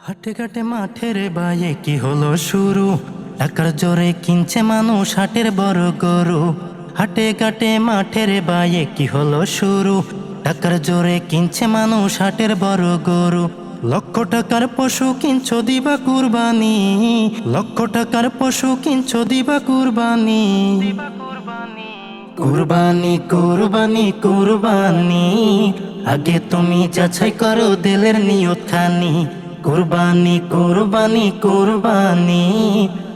হাটে ঘাটে মাঠের বাইয়ে কি হলো শুরু? টাকার জোরে কিনছে মানুষ হাটের বড় গরু। হাটে ঘাটে মাঠের বাইয়ে কি হলো শুরু? টাকার জোরে কিনছে মানুষ হাটের বড় গরু। লক্ষ টাকার পশু কিনছো দিবা কুরবানি। লক্ষ টাকার পশু কিনছো দিবা কুরবানি। কুরবানি কুরবানি কুরবানি। আগে তুমি যাচাই করো দিলের নিয়ত খানি। কুরবানি কুরবানি কুরবানি।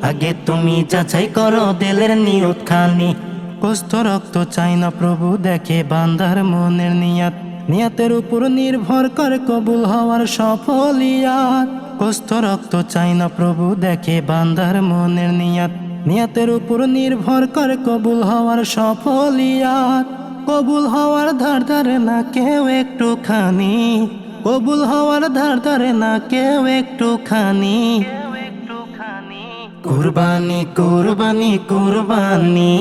আগে তুমি যাচাই করো দিলের নিয়ত খানি। কষ্ট রক্ত চাই না প্রভু, দেখে বান্দার মনের নিয়াত। নিয়াতের উপর নির্ভর করে কবুল হওয়ার সফলিয়াত কষ্ট রক্ত চাই না প্রভু, দেখে বান্দার মনের নিয়াত। নিয়াতের উপর নির্ভর করে, কবুল হওয়ার সফলিয়াত কবুল হওয়ার ধার ধারে না কেউ একটুখানি। কবুল হওয়ার ধার ধারে না কেউ একটুখানি। কুরবানি কুরবানি কুরবানি।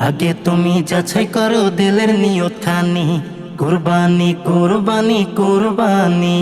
আগে তুমি যাচাই করো দিলের নিয়ত খানি কুরবানি কুরবানি কুরবানি।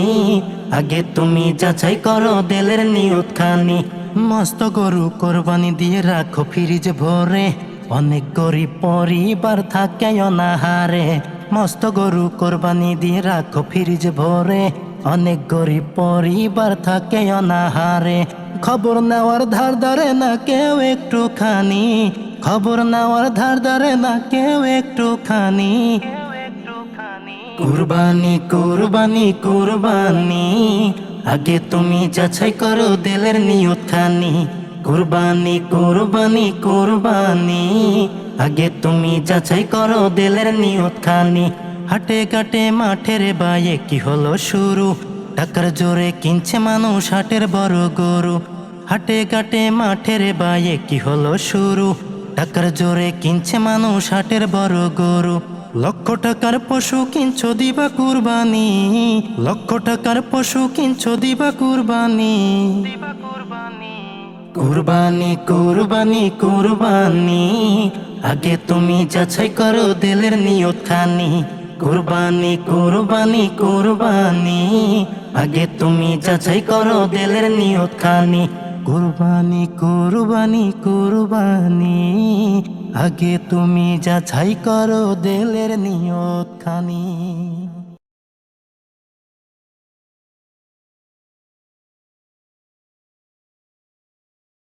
আগে তুমি যাচাই করো দিলের নিয়ত খানি মস্ত গরু কোরবানি দিয়ে রাখো ফ্রিজ ভরে। অনেক গরিব পরিবার থাকে অনাহারে। মস্ত গরু কোরবানি দিয়ে রাখো ফ্রিজ ভরে। অনেক গরিব পরিবার থাকে অনাহারে। খবর নেওয়ার ধার ধারে না কেউ একটুখানি। খবর নেওয়ার ধার ধারে না কেউ একটুখানি। কুরবানি কুরবানি কুরবানি। আগে তুমি যাচাই করো দিলের নিয়ত খানি। কুরবানি কুরবানি কুরবানি। আগে তুমি যাচাই করো দিলের নিয়ত খানি। হাটে কাটে মাঠের বাইয়ে কি হলো শুরু? টাকার জোরে কিনছে মানুষ হাটের বড় গরু। হাটে কাটে মাঠের বাইয়ে কি হলো শুরু? টাকার জোরে কিনছে মানুষ হাটের বড় গরু। লক্ষ টাকার পশু কিনছো দিবা কুরবানি। লক্ষ টাকার পশু কিনছো দিবা কুরবানি। কুরবানি কুরবানি কুরবানি। আগে তুমি যাচাই করো দিলের নিয়ত খানি। কুরবানি কুরবানি কুরবানি। আগে তুমি যাচাই করো দিলের নিয়ত খানি। কুরবানি কোরবানি কোরবানি। আগে তুমি যাচাই করো দেলের নিয়ত খানি